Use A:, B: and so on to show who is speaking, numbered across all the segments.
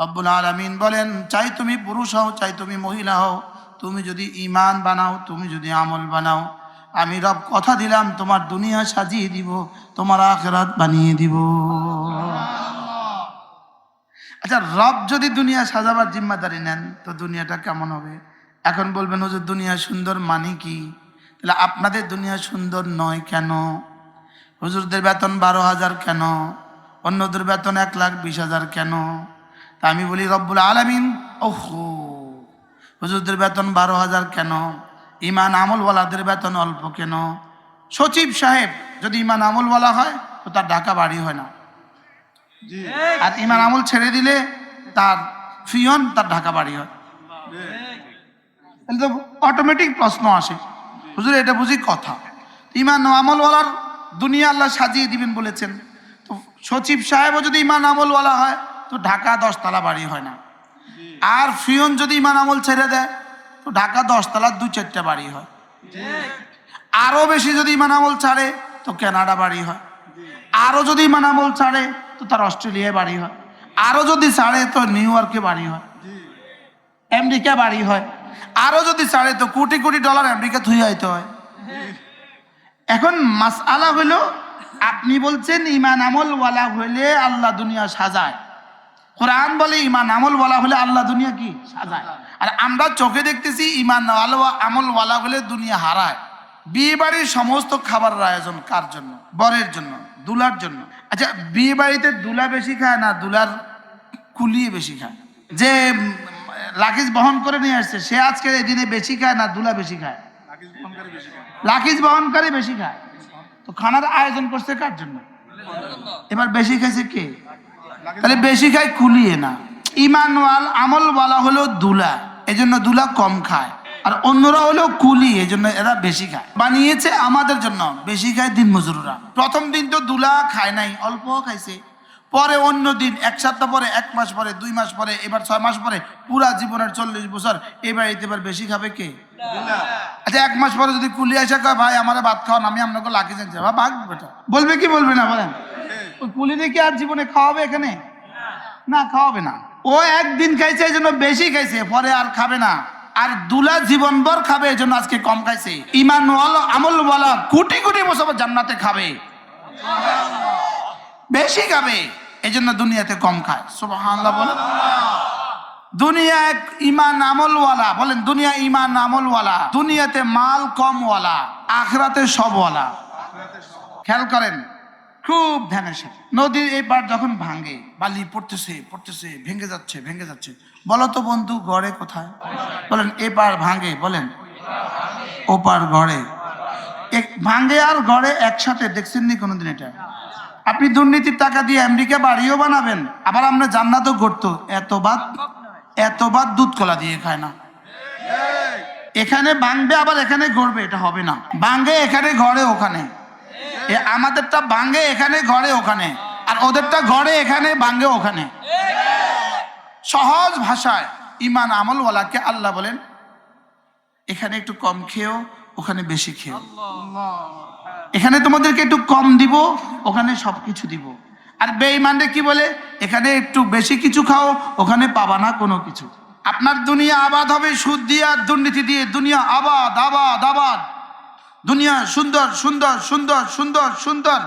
A: রব্বুল আলমিন বলেন, চাই তুমি পুরুষ হও, চাই তুমি মহিলা হও। তুমি যদি ইমান বানাও, তুমি যদি আমল বানাও, আমি রব কথা দিলাম, তোমার দুনিয়া সাজিয়ে দিব, তোমার আখরাত বানিয়ে দিব। আচ্ছা রব যদি দুনিয়া সাজাবার জিম্মাদারি নেন, তো দুনিয়াটা কেমন হবে? এখন বলবেন, হুজুর, দুনিয়া সুন্দর মানে কি? তাহলে আপনাদের দুনিয়া সুন্দর নয় কেন? হুজুরদের বেতন বারো হাজার কেন? অন্যদের বেতন এক লাখ বিশ হাজার কেন? তা আমি বলি রব্বুল আলমিন? ওহো হুজুরদের বেতন বারো হাজার কেন? ইমান আমলওয়ালাদের বেতন অল্প কেন? সচিব সাহেব যদি ইমান আমলওয়ালা হয় তো তার ঢাকা বাড়ি হয় না। আর ইমান আমল ছেড়ে দিলে তার ফিয়ন তার ঢাকা বাড়ি হয়। তাহলে তো অটোমেটিক প্রশ্ন আসে। হুজুর এটা বুঝি কথা। ইমান আমলওয়ালার দুনিয়া আল্লাহ সাজিয়ে দিবেন বলেছেন। তো সচিব সাহেবও যদি ইমান আমলওয়ালা হয় তো ঢাকা দশতলা বাড়ি হয় না। আর ফিয়ন যদি ইমান আমল ছেড়ে দেয়, তো ঢাকা দশতলা দু চারটা বাড়ি হয়। আরও বেশি যদি ইমান আমল ছাড়ে, তো কানাডা বাড়ি হয়। আরও যদি ইমান আমল ছাড়ে, তো তার অস্ট্রেলিয়ায় বাড়ি হয়। আরও যদি ছাড়ে, তো নিউ ইয়র্কে বাড়ি হয়। আমেরিকা বাড়ি হয়। আরও যদি ছাড়ে, তো কোটি কোটি ডলার আমেরিকা থুই আইতে হয়। এখন মাস আলা হইল আপনি বলছেন, ইমান আমল ওয়ালা হইলে আল্লাহ দুনিয়া সাজায়। কোরআন বলে ইমান আমল ওয়ালা হলে আল্লাহ দুনিয়া কি? সাজায়। আর আমরা চোখে দেখতেছি ইমান আমল ওয়ালা হলে দুনিয়া হারায়। বিয়ে বাড়ির সমস্ত খাবারের আয়োজন কার জন্য? বরের জন্য দুলার জন্য। আচ্ছা বিয়ে বাড়িতে দুলা বেশি খায় না দুলার কুলিয়ে বেশি খায়? যে লাগেজ বহন করে নিয়ে আসছে সে আজকে এই দিনে বেশি খায় না দুলা বেশি খায়? লাগেজ বহনকারী বেশি খায়। তো খানার আয়োজন করছে কার জন্য। এবার বেশি খাইছে কে? তাহলে বেশি খায় কুলিয়ে না। ইমানওয়াল আমলওয়ালা হলো দুলা এই জন্য দুলা কম খায়। আর অন্যরা হলো কুলি এই জন্য এরা বেশি খায়। বানিয়েছে আমাদের জন্য বেশি খায় দিন মজুররা প্রথম দিন তো দুলা খায় নাই অল্প খাইছে। পরে অন্য দিন এক সপ্তাহ পরে এক মাস পরে দুই মাস পরে এবার ছয় মাস পরে পুরা জীবনের চল্লিশ বছর এবার এবার বেশি খাবে কে? আচ্ছা এক মাস পরে যদি কুলি আসে কয় ভাই আমার ভাত খাওয়ান আমি আপনাকে লাগিয়ে যাচ্ছি ভাগ বেটা। বলবে কি বলবে না বলেন? ওই কুলিনে কি আর জীবনে খাওয়াবে এখানে? না, খাওয়াবে না। ও একদিন খাইছে, এই জন্য বেশি খাইছে, পরে আর খাবে না। আর দুলা জীবনভর খাবে, এই জন্য আজকে কম খাইছে। ইমান আমল বলা কোটি কোটি বছর জান্নাতে খাবে। বেশি খাবে, এই জন্য দুনিয়াতে কম খায়। সুবহানাল্লাহ বলেন। দুনিয়া এক ইমান আমলওয়ালা। বলেন, দুনিয়া ইমান আমলওয়ালা। দুনিয়াতে মাল কমওয়ালা, আখরাতে সবওয়ালা। খেয়াল করেন খুব ধ্যানের সাথে। নদীর এই যখন ভাঙে, বালি পড়তেছে পড়তেছে, ভেঙে যাচ্ছে ভেঙে যাচ্ছে। বলো তো বন্ধু, গড়ে কোথায়? বলেন, এ ভাঙে, বলেন। ও পার গড়ে। ভাঙে আর গড়ে একসাথে দেখছেন নি কোনোদিন এটা? আপনি দুর্নীতির টাকা দিয়ে আমেরিকা বাড়িও বানাবেন, আবার আমরা জান্নাতও করতো এত বাদ এত বাদ দুধ কলা দিয়ে খায় না। এখানে ভাঙবে, আবার এখানে গড়বে, এটা হবে না। ভাঙে, এখানে ঘরে ওখানে। আমাদেরটা ভাঙে এখানে, ঘরে ওখানে। আর ওদেরটা ঘরে, এখানে, ভাঙে ওখানে। সহজ ভাষায় ইমান আমলওয়ালাকে আল্লাহ বলেন, এখানে একটু কম খেয়েও ওখানে বেশি খেও। এখানে তোমাদেরকে একটু কম দিব, ওখানে সব কিছু দিব। আর বেঈমানরে কি বলে, এখানে একটু বেশি কিছু খাও, ওখানে পাবা না কোনো কিছু। আপনার দুনিয়া আবাদ হবে, সুদ দিয়ে আর দুর্নীতি দিয়ে, দুনিয়া আবাদ আবাদ আবাদ। দুনিয়া সুন্দর সুন্দর সুন্দর সুন্দর সুন্দর।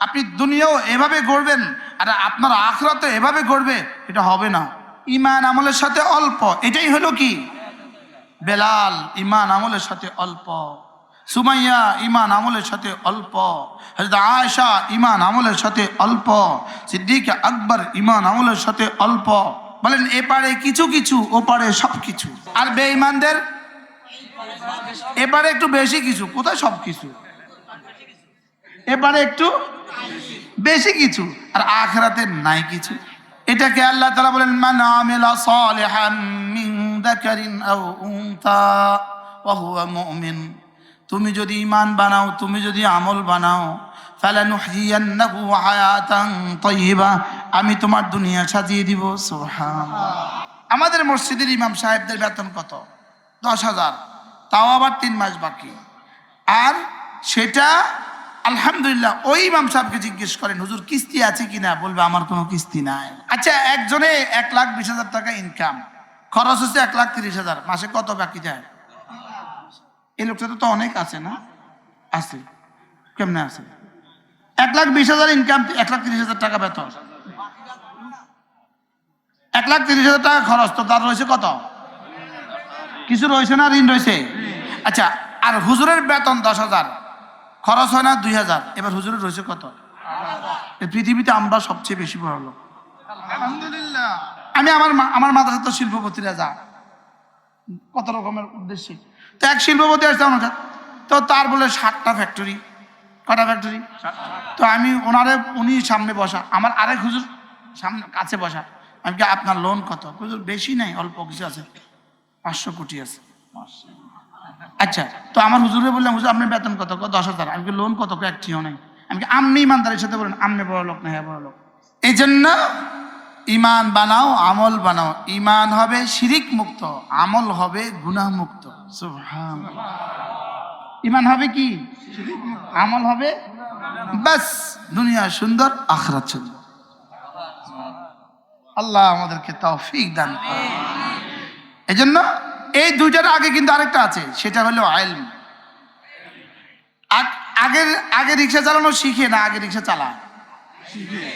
A: আপনি দুনিয়াও এভাবে গড়বেন আর আপনার আখরাতে এভাবে গড়বে, এটা হবে না। ইমান আমলের সাথে অল্প, এটাই হলো কি? বেলাল, ইমান আমলের সাথে অল্প। সুমাইয়া, ইমান আমলের সাথে অল্প। হজরত আয়সা ইমান আমলের সাথে অল্প। সিদ্দিক আকবর, ইমান আমলের সাথে অল্প। বলেন এ পারে কিছু কিছু ও পারে সব কিছু আর বেঈমানদের এবারে একটু বেশি কিছু। কোথায় সব কিছু? এবারে একটু বেশি কিছু। আর আখরাতে নাই কিছু। এটাকে আল্লাহ তাআলা বলেন, মান আমিলা সালিহান মিন যাকারিন আও উনসা ওয়া হুয়া মুমিন। তুমি যদি ঈমান বানাও, তুমি যদি আমল বানাও, ফালানুহইয়ান্নাহু হায়াতান আমি তোমার দুনিয়া সাজিয়ে দিব। সুবহানাল্লাহ। আমাদের মসজিদের ইমাম সাহেবদের বেতন কত? দশ হাজার। তাও আবার তিন মাস বাকি। আর সেটা, আলহামদুলিল্লাহ, ওই ইমাম সাহেবকে জিজ্ঞেস করেন, হুজুর, কিস্তি আছে কিনা? বলবে, আমার কোনো কিস্তি নাই। আচ্ছা একজনে এক লাখ বিশ হাজার টাকা ইনকাম খরচ হচ্ছে এক লাখ তিরিশ হাজার, মাসে কত বাকি যায়? এই লোকটা তো অনেক আছে না? আছে। কেমনে আছে? এক লাখ বিশ হাজার ইনকাম এক লাখ তিরিশ হাজার টাকা বেতন। এক লাখ তিরিশ হাজার টাকা খরচ, তো তার রয়েছে কত? কিছু রয়েছে না? ঋণ রয়েছে? আচ্ছা আর হুজুরের বেতন দশ হাজার খরচ হয় না দুই হাজার। এবার হুজুরের রয়েছে কত? পৃথিবীতে আমরা সবচেয়ে বেশি বড় লোক। আমি আমার আমার মাদ্রাসা তো শিল্পপতিরা যা কত রকমের উদ্দেশ্যে। তো এক শিল্পপতি আসছে আমার তো তার বলে সাতটা ফ্যাক্টরি কটা ফ্যাক্টরি তো আমি ওনারে উনি সামনে বসা। আমার আরেক হুজুর সামনে কাছে বসা। আমি কি আপনার লোন কত? হুজুর বেশি নাই অল্প কিছু আছে। পাঁচশো কোটি আছে। আচ্ছা তো আমার হুজুরে বললাম হুজুর আপনার বেতন কত? দশ হাজার। আমি লোন কত? একটিও নাই? আমি কি আমনি ইমানদারের সাথে বলেন আমনে বড় লোক না হ্যাঁ বড় লোক। এই জন্য ইমান বানাও, আমল বানাও। ইমান হবে শিরিক মুক্ত, আমল হবে গুনাহ মুক্ত। ইমান হবে কি? আমল হবে বাস, দুনিয়া সুন্দর, আখরাত সুন্দর। আল্লাহ আমাদেরকে তৌফিক দান করুন। এজন্য এই দুইটার আগে কিন্তু আরেকটা আছে, সেটা হলো আইলম আগ- আগের, আগে রিক্সা চালানো শিখে না আগে রিক্সা চালা?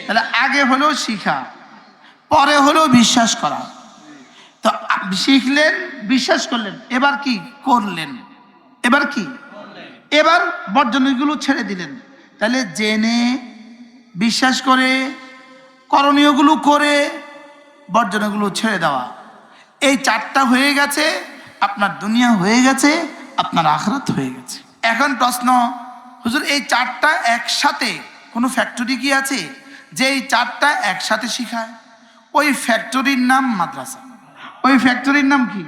A: তাহলে আগে হলো শিখা, পরে হলো বিশ্বাস করা। তো শিখলেন, বিশ্বাস করলেন, এবার কি? করলেন। এবার কি? এবার বর্জনীয়গুলো ছেড়ে দিলেন। তাহলে জেনে, বিশ্বাস করে, করণীয়গুলো করে বর্জনীয়গুলো ছেড়ে দেওয়া। এই চারটা হয়ে গেছে আপনার দুনিয়া হয়ে গেছে আপনার আখরাত হয়ে গেছে। এখন প্রশ্ন হুজুর এই চারটা একসাথে কোনো ফ্যাক্টরি কি আছে? যে এই চারটা একসাথে শিখায়। ওই ফ্যাক্টরির নাম মাদ্রাসা। ওই ফ্যাক্টরির নাম কি?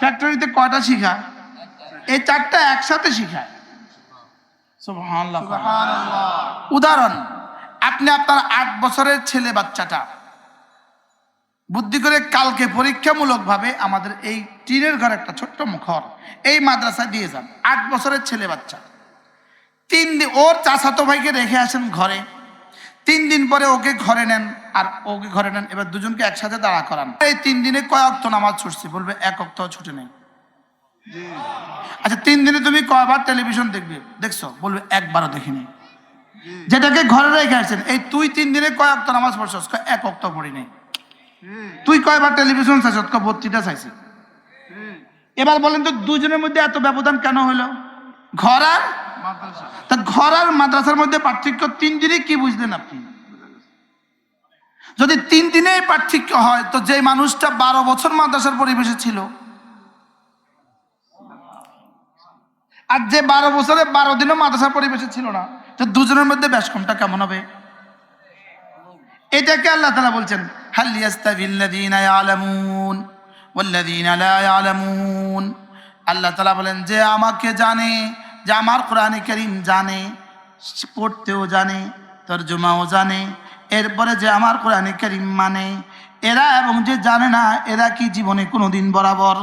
A: ফ্যাক্টরিতে কয়টা শিখায়? এই চারটা একসাথে শিখায়। উদাহরণ আপনি আপনার আট বছরের ছেলে বাচ্চাটা বুদ্ধি করে কালকে পরীক্ষামূলকভাবে আমাদের এই টিনের ঘর একটা ছোট্ট ঘর এই মাদ্রাসা দিয়ে যান। আট বছরের ছেলে বাচ্চা। তিন দিন ওর চাচাতো ভাইকে রেখে আসেন ঘরে। তিন দিন পরে ওকে ঘরে নেন আর ওকে ঘরে নেন, এবার দুজনকে একসাথে দাঁড়া করান। এই তিন দিনে কয় অক্ত নামাজ ছুটছে? বলবে, এক অক্ত ছুটে নেই। আচ্ছা তিন দিনে তুমি কয়বার টেলিভিশন দেখবে? দেখছ? বলবে, একবারও দেখিনি। যেটাকে ঘরে রেখে আসছেন এই তুই তিন দিনে কয় অক্ত নামাজ পড়ছস? এক অক্ত পড়ি নেই। তুই কয়বার টেলিভিশন চাইছ? কয় বত্রিটা চাইছি। এবার বলেন তো, দুজনের মধ্যে এত ব্যবধান কেন হলো? ঘর আর তা ঘর আর মাদ্রাসার মধ্যে পার্থক্য তিন দিনে কি বুঝলেন আপনি? যদি তিন দিনে পার্থক্য হয়, তো যে মানুষটা বারো বছর মাদ্রাসার পরিবেশে ছিল, আর যে বারো বছরে বারো দিনও মাদ্রাসার পরিবেশে ছিল না, তো দুজনের মধ্যে ব্যাস কমটা কেমন হবে? এটাকে আল্লাহ তালা বলছেন হাল ইয়াস্তাবিল্লাযীনা ইয়ালামুন ওয়াল্লাযীনা লা ইয়ালামুন আল্লাহ তালা বলেন, যে আমাকে জানে, যে আমার কোরআনে কারীম জানে, পড়তেও জানে, তর্জমাও জানে, এরপরে যে আমার কোরআনে কারীম মানে এরা এবং যে জানে না, এরা কি জীবনে কোনো দিন বরাবর?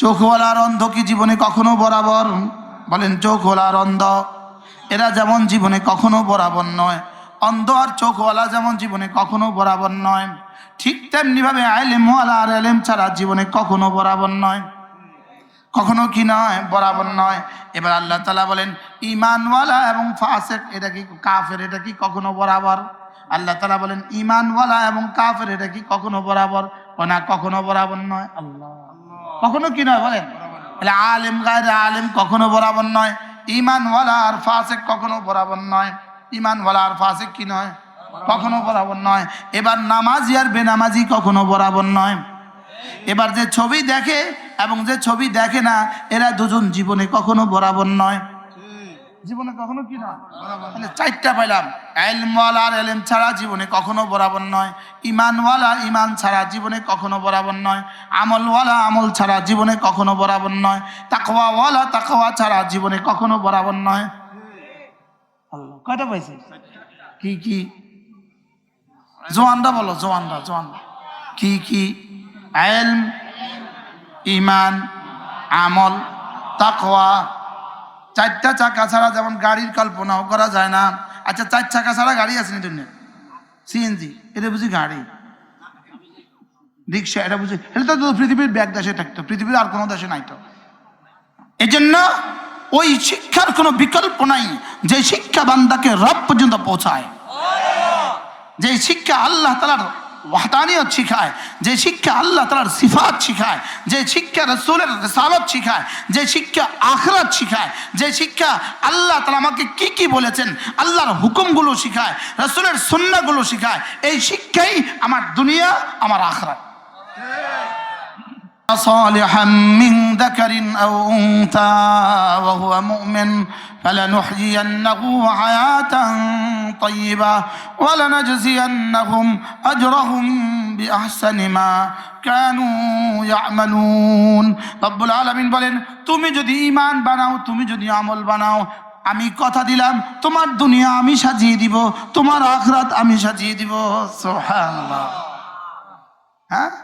A: চোখওয়ালার অন্ধ কি জীবনে কখনো বরাবর? বলেন, চোখওয়ালার অন্ধ, এরা যেমন জীবনে কখনো বরাবর নয়। অন্ধ আর চোখওয়ালা যেমন জীবনে কখনো বরাবর নয় ঠিক তেমনি ভাবে আইলেম ওয়ালা আর আলেম ছাড়া জীবনে কখনো বরাবর নয়। কখনো কি নয় বরাবর নয়। এবার আল্লাহ তালা বলেন ইমানওয়ালা এবং ফাসেক এটা কি কাফের এটা কি কখনো বরাবর? আল্লাহ তালা বলেন ইমানওয়ালা এবং কাফের এটা কি কখনো বরাবর? না কখনো বরাবর নয়। আল্লাহ। কখনো কি নয় বলেন? তাহলে আলেম গায়ের আলেম কখনো বরাবর নয় ইমানওয়ালা আর ফাসেক কখনো বরাবর নয়। ইমানওয়ালা আর ফাসেক কি নয়? কখনো বরাবর নয়। এবার নামাজি আর বেনামাজি কখনো বরাবর নয়। এবার যে ছবি দেখে এবং যে ছবি দেখে না, এরা দুজন জীবনে কখনো বরাবর নয়। জীবনে কখনো কি নয়? তাহলে চারটা পাইলাম। এলমওয়ালা আর এলেম ছাড়া জীবনে কখনো বরাবর নয়। ইমানওয়ালা ইমান ছাড়া জীবনে কখনো বরাবর নয়। আমলওয়ালা আমল ছাড়া জীবনে কখনো বরাবর নয়। তাকওয়াওয়ালা তাকওয়া ছাড়া জীবনে কখনো বরাবর নয়। কয়টা পাইছে? কি কি? জোয়ানরা বলো জোয়ানরা জোয়ান কি কি? এলম ইমান আমল, তাকওয়া। চারটা চাকা ছাড়া যেমন গাড়ির কল্পনাও করা যায় না। আচ্ছা চার চাকা ছাড়া গাড়ি আছে না দুনিয়া সিএনজি, এটা বুঝি গাড়ি? রিক্সা, এটা বুঝি এটা তো পৃথিবীর ব্যাগ দেশে থাকতো, পৃথিবীর আর কোনো দেশে নাই তো। এই জন্য ওই শিক্ষার কোনো বিকল্প নাই, যে শিক্ষা বান্দাকে রব পর্যন্ত পৌঁছায়। যে শিক্ষা আল্লাহ তালার ওয়াহদানিয়ত শিখায়, যে শিক্ষা আল্লাহ তালার সিফাত শিখায়, যে শিক্ষা রসুলের রেসালত শিখায়, যে শিক্ষা আখরাত শিখায়, যে শিক্ষা আল্লাহ তালা আমাকে কি কি বলেছেন, আল্লাহর হুকুমগুলো শিখায়, রসুলের সুন্নাগুলো শিখায়, এই শিক্ষাই আমার দুনিয়া, আমার আখরাত। صالحا من ذكر أو أنثى وهو مؤمن فلنحيينه حياة طيبة ولنجزينهم أجرهم بأحسن ما كانوا يعملون رب العالمين বলেন তুমি যদি ঈমান বানাও তুমি যদি আমল বানাও আমি কথা দিলাম তোমার দুনিয়া আমি সাজিয়ে দিব তোমার আখরাত আমি সাজিয়ে দিব সুবহানাল্লাহ হ্যাঁ